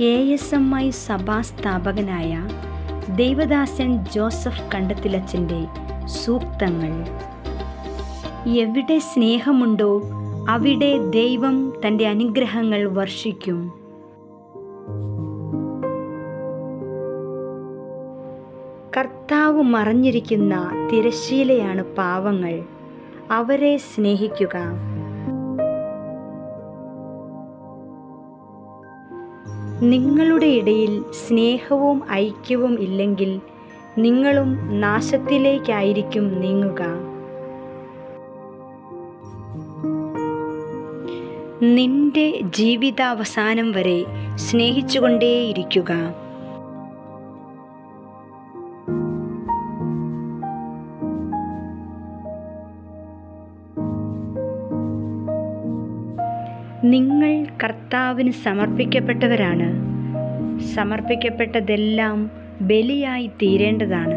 A S M I സഭാ സ്ഥാപകനായ Devadasan Joseph കണ്ടത്തിലച്ചന്റെ സൂക്തങ്ങൾ. എവിടെ സ്നേഹമുണ്ടോ അവിടെ ദൈവം തന്റെ അനുഗ്രഹങ്ങൾ വർഷിക്കും. കർത്താവ് മറഞ്ഞിരിക്കുന്ന തിരശീലയാണ് പാവങ്ങൾ. അവരെ സ്നേഹിക്കുക. നിങ്ങളുടെ ഇടയിൽ സ്നേഹവും ഐക്യവും ഇല്ലെങ്കിൽ നിങ്ങളും നാശത്തിലേക്കായിരിക്കും നീങ്ങുക. നിന്റെ ജീവിതാവസാനം വരെ സ്നേഹിച്ചുകൊണ്ടേയിരിക്കുക. നിങ്ങൾ കർത്താവിന് സമർപ്പിക്കപ്പെട്ടവരാണ്. സമർപ്പിക്കപ്പെട്ടതെല്ലാം ബലിയായി തീരേണ്ടതാണ്.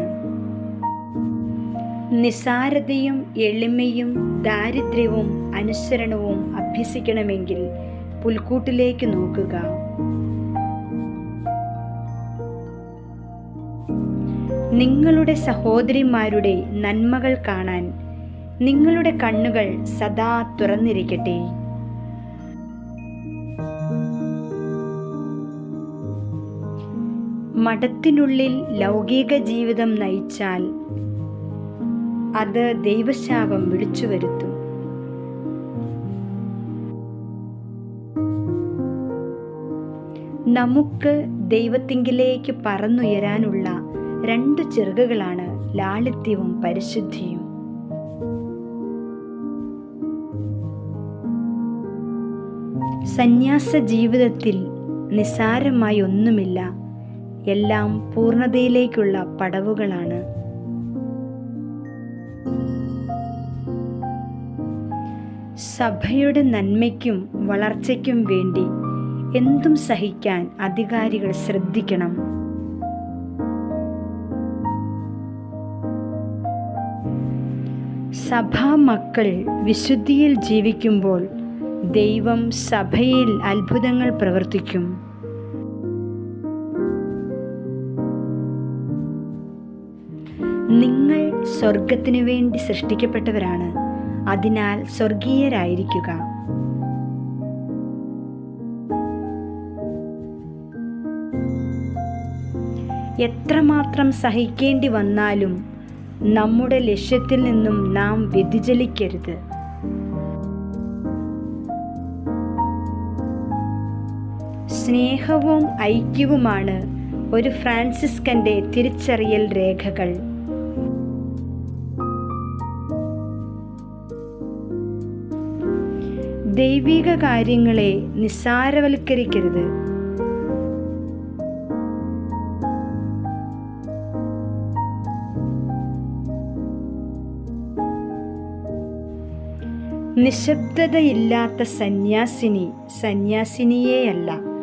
നിസാരതയും എളിമയും ദാരിദ്ര്യവും അനുസരണവും അഭ്യസിക്കണമെങ്കിൽ പുൽക്കൂട്ടിലേക്ക് നോക്കുക. നിങ്ങളുടെ സഹോദരിമാരുടെ നന്മകൾ കാണാൻ നിങ്ങളുടെ കണ്ണുകൾ സദാ തുറന്നിരിക്കട്ടെ. മഠത്തിനുള്ളിൽ ലൗകിക ജീവിതം നയിച്ചാൽ അത് ദൈവശാപം വിളിച്ചു വരുത്തും. നമുക്ക് ദൈവത്തിങ്കിലേക്ക് പറന്നുയരാനുള്ള രണ്ട് ചിറകുകളാണ് ലാളിത്യവും പരിശുദ്ധിയും. സന്യാസ ജീവിതത്തിൽ നിസാരമായി ഒന്നുമില്ല. എല്ലാം പൂർണതയിലേക്കുള്ള പടവുകളാണ്. സഭയുടെ നന്മയ്ക്കും വളർച്ചയ്ക്കും വേണ്ടി എന്തും സഹിക്കാൻ അധികാരികൾ ശ്രദ്ധിക്കണം. സഭാ മക്കൾ വിശുദ്ധിയിൽ ജീവിക്കുമ്പോൾ ദൈവം സഭയിൽ അത്ഭുതങ്ങൾ പ്രവർത്തിക്കും. നിങ്ങൾ സ്വർഗത്തിനു വേണ്ടി സൃഷ്ടിക്കപ്പെട്ടവരാണ്. അതിനാൽ സ്വർഗീയരായിരിക്കുക. എത്രമാത്രം സഹിക്കേണ്ടി വന്നാലും നമ്മുടെ ലക്ഷ്യത്തിൽ നിന്നും നാം വ്യതിചലിക്കരുത്. സ്നേഹവും ഐക്യവുമാണ് ഒരു ഫ്രാൻസിസ്കന്റെ തിരിച്ചറിയൽ രേഖകൾ. ദൈവിക കാര്യങ്ങളെ നിസ്സാരവൽക്കരിക്കരുത്. നിശബ്ദതയില്ലാത്ത സന്യാസിനി സന്യാസിനിയേയല്ല.